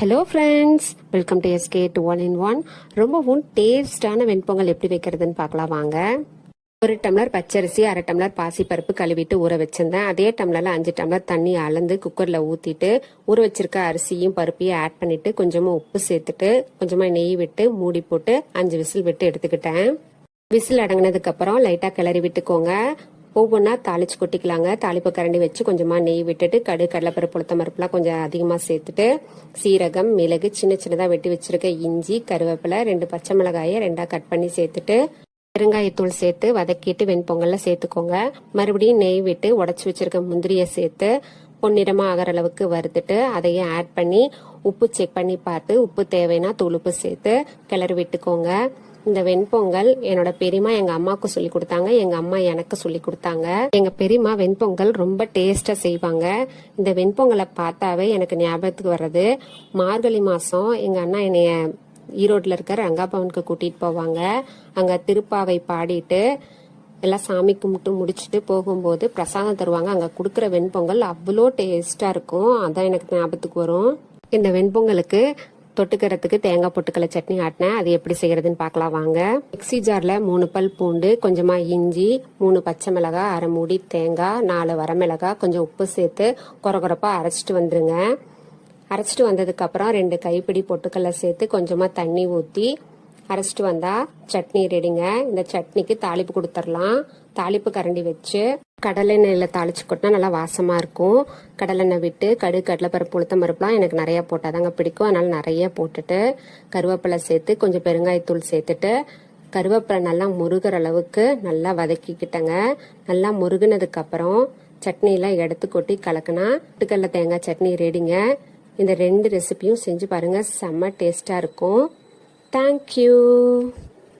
Hello friends welcome to SK two one in one ரொம்பவும் டேஸ்டான வெண்பொங்கல் எப்படி வைக்கிறதுன்னு பார்க்கலாம் வாங்க. ஒரு டம்ளர் பச்சரிசி அரை டம்ளர் பாசிப்பருப்பு கழுவிட்டு ஊற வச்சிருந்தேன். அதே டம்ளர்ல அஞ்சு டம்ளர் தண்ணி அளந்து குக்கர்ல ஊத்திட்டு ஊற வச்சிருக்க அரிசியும் பருப்பையும் ஆட் பண்ணிட்டு கொஞ்சமா உப்பு சேர்த்துட்டு கொஞ்சமா நெய் விட்டு மூடி போட்டு அஞ்சு விசில் விட்டு எடுத்துக்கிட்டேன். விசில் அடங்கினதுக்கு அப்புறம் லைட்டா கிளறி விட்டுக்கோங்க. ஒவ்வொன்றா தாளிச்சு கொட்டிக்கலாங்க. தாளிப்பு கரண்டி வச்சு கொஞ்சமாக நெய் விட்டுட்டு கடு கடலைப்பருப்பு உளுத்த பருப்புலாம் கொஞ்சம் அதிகமாக சேர்த்துட்டு சீரகம் மிளகு சின்ன சின்னதாக வெட்டி வச்சிருக்க இஞ்சி கருவேப்பிலை ரெண்டு பச்சை மிளகாயை ரெண்டாக கட் பண்ணி சேர்த்துட்டு பெருங்காயத்தூள் சேர்த்து வதக்கிட்டு வெண்பொங்கல்ல சேர்த்துக்கோங்க. மறுபடியும் நெய் விட்டு உடச்சி வச்சிருக்க முந்திரியை சேர்த்து பொன்னிறமாக ஆகிற அளவுக்கு வறுத்துட்டு அதையும் ஆட் பண்ணி உப்பு செக் பண்ணி பார்த்து உப்பு தேவைன்னா தூள் உப்பு சேர்த்து கிளறி விட்டுக்கோங்க. இந்த வெண்பொங்கல் என்னோட பெரியம்மா எங்க அம்மாவுக்கு சொல்லி கொடுத்தாங்க. எங்க அம்மா எனக்கு சொல்லி கொடுத்தாங்க. எங்க பெரியம்மா வெண்பொங்கல் ரொம்ப டேஸ்டா செய்வாங்க. இந்த வெண்பொங்கலை பார்த்தாவே எனக்கு ஞாபகத்துக்கு வர்றது மார்கழி மாசம் எங்க அண்ணா என்னைய ஈரோட்ல இருக்கிற ரங்காபவனுக்கு கூட்டிட்டு போவாங்க. அங்க திருப்பாவை பாடிட்டு எல்லாம் சாமி கும்பிட்டு முடிச்சுட்டு போகும்போது பிரசாதம் தருவாங்க. அங்க கொடுக்குற வெண்பொங்கல் அவ்வளோ டேஸ்டா இருக்கும். அதான் எனக்கு ஞாபகத்துக்கு வரும். இந்த வெண்பொங்கலுக்கு தொட்டுக்கிறதுக்கு தேங்காய் பொட்டுக்களை சட்னி ஆட்டினேன். அது எப்படி செய்யறதுன்னு பார்க்கலாம் வாங்க. மிக்ஸி ஜார்ல மூணு பல் பூண்டு கொஞ்சமா இஞ்சி மூணு பச்சை மிளகாய் அரை மூடி தேங்காய் நாலு வரமிளகாய் கொஞ்சம் உப்பு சேர்த்து குறகுறப்பா அரைச்சிட்டு வந்துருங்க. அரைச்சிட்டு வந்ததுக்கு அப்புறம் ரெண்டு கைப்பிடி பொட்டுக்கல்லை சேர்த்து கொஞ்சமா தண்ணி ஊற்றி அரைச்சிட்டு வந்தா சட்னி ரெடிங்க இந்த சட்னிக்கு தாளிப்பு கொடுத்துடலாம். தாளிப்பு கரண்டி வச்சு கடலெண்ணெயில் தாளித்து தாளிச்சு கொட்டினா நல்லா வாசமாக இருக்கும். கடலெண்ணெய் விட்டு கடுகு கடலைப்பருப்பு உளுத்தம் பருப்புலாம் எனக்கு போட்டால் தாங்க பிடிக்கும். அதனால் நிறைய போட்டுட்டு கருவேப்பிலை சேர்த்து கொஞ்சம் பெருங்காயத்தூள் சேர்த்துட்டு கருவேப்பிலை நல்லா முருகிற அளவுக்கு நல்லா வதக்கிக்கிட்டேங்க. நல்லா முருகினதுக்கப்புறம் சட்னிலாம் எடுத்து கொட்டி கலக்குனா பொட்டுக்கடல தேங்காய் சட்னி ரெடிங்க இந்த ரெண்டு ரெசிபியும் செஞ்சு பாருங்கள் செம்ம டேஸ்ட்டாக இருக்கும். தேங்க்யூ